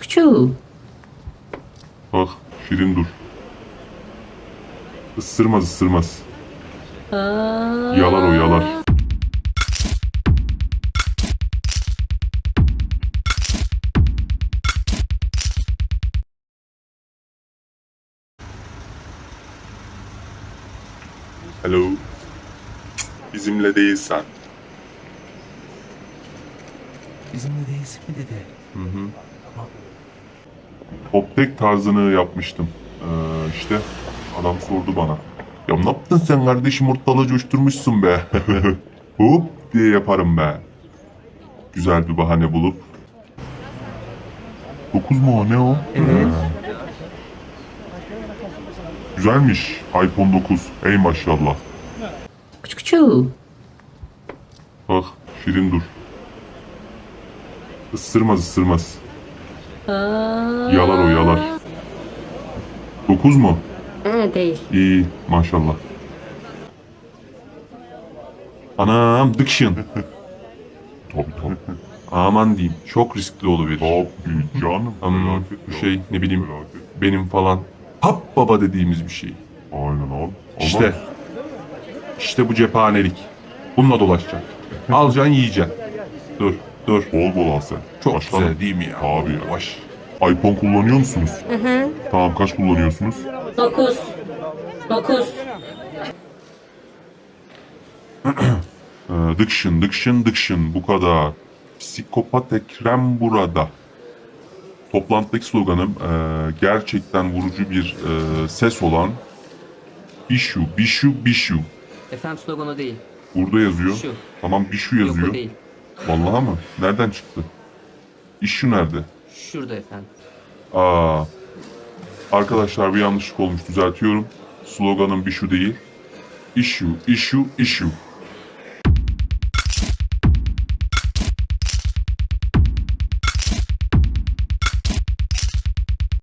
Küçük küçük. Bak Şirin dur. Isırmaz ısırmaz. Yalar o yalar. Hello. Bizimle değilsen. Bizimle değilsin mi dedi. Poptek tarzını yapmıştım. Ee, işte adam sordu bana. Ya ne yaptın sen kardeşim ortalığı coşturmuşsun be. Hop diye yaparım be. Güzel bir bahane bulup. 9 mu o ne o? Evet. Ee, güzelmiş iPhone 9. Ey maşallah. Küçük küçük. Bak Şirin dur. Isırmaz ısırmaz. Yalar o yalar. 9 mu? Ee, değil. İyi maşallah. Anam diction. tabii tabii. Aman diyeyim çok riskli oluverir. Tabii canım. Hmm, bu şey ne bileyim benim falan hap baba dediğimiz bir şey. Aynen abi. İşte işte bu cephanelik. Bununla dolaşacaksın. Alacaksın yiyeceksin. Dur dur. Bol al sen. Çok güzel değil mi ya? Abi ya. Baş. iPhone kullanıyor musunuz? Hı hı. Tamam kaç kullanıyorsunuz? 9. 9. Ee, Diction, diction, diction. Bu kadar. Psikopat Ekrem burada. Toplantıdaki sloganım e, gerçekten vurucu bir e, ses olan Bishu, Bishu, Bishu. Efendim slogan o değil. Burada yazıyor. Şu. Tamam Yok yazıyor. o değil. Vallahi mı? Nereden çıktı? İşu nerede? Şurada efendim. Aa. Arkadaşlar bir yanlışlık olmuş düzeltiyorum. Sloganım Bishu değil. Issue, issue, issue.